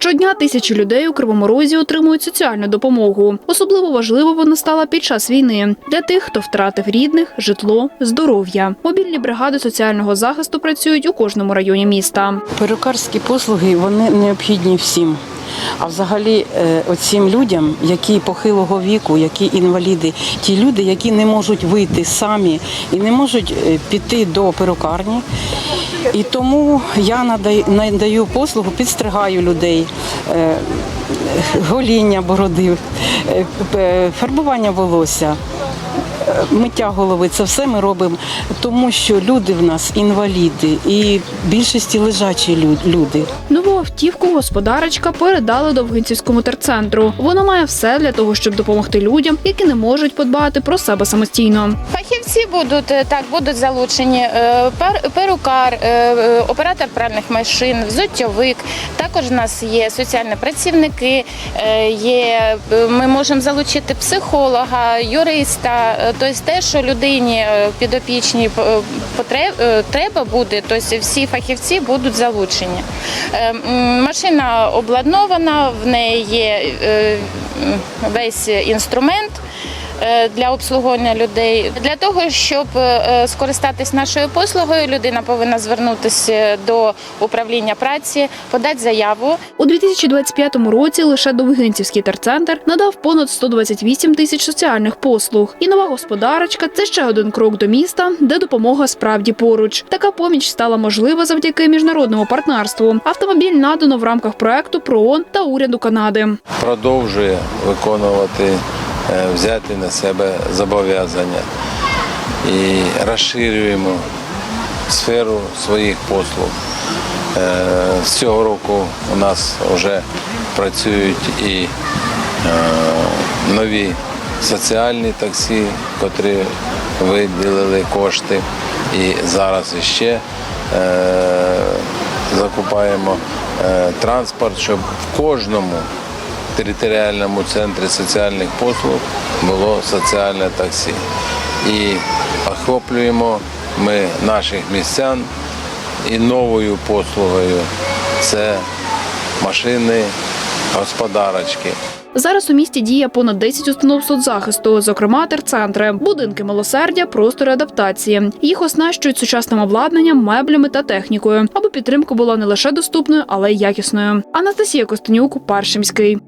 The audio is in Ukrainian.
Щодня тисячі людей у Кривому Розі отримують соціальну допомогу. Особливо важливо вона стала під час війни для тих, хто втратив рідних, житло, здоров'я. Мобільні бригади соціального захисту працюють у кожному районі міста. Перукарські послуги вони необхідні всім. А взагалі, е, оцім людям, які похилого віку, які інваліди, ті люди, які не можуть вийти самі і не можуть е, піти до перукарні. І тому я надаю, надаю послугу, підстригаю людей, е, гоління бороди, фарбування волосся. Миття голови це все ми робимо, тому що люди в нас інваліди і більшості лежачі лю- люди. Нову автівку господарочка передали Довгинцівському терцентру. Вона має все для того, щоб допомогти людям, які не можуть подбати про себе самостійно. Фахівці будуть е, так, будуть залучені е, перукар, е, оператор пральних машин, взуттєвик. Також у нас є соціальні працівники, є ми можемо залучити психолога, юриста. Тобто те, що людині підопічній треба буде, тобто всі фахівці будуть залучені. Машина обладнована, в неї є весь інструмент для обслуговування людей. Для того, щоб е, скористатись нашою послугою, людина повинна звернутися до управління праці, подати заяву. У 2025 році лише Довгинцівський терцентр надав понад 128 тисяч соціальних послуг. І нова господарочка це ще один крок до міста, де допомога справді поруч. Така поміч стала можлива завдяки міжнародному партнерству. Автомобіль надано в рамках проекту ПРООН та уряду Канади. продовжує виконувати е, взяти на себе зобов'язання і розширюємо сферу своїх послуг. Е, З цього року у нас вже працюють і е, нові соціальні таксі, котрі виділили кошти. І зараз іще е, закупаємо е, транспорт, щоб в кожному територіальному центрі соціальних послуг було соціальне таксі. І охоплюємо ми наших містян і новою послугою це машини господарочки. Зараз у місті діє понад 10 установ соцзахисту, зокрема терцентри, будинки милосердя, простори адаптації. Їх оснащують сучасним обладнанням, меблями та технікою, аби підтримка була не лише доступною, але й якісною. Анастасія Костенюк, Паршимський.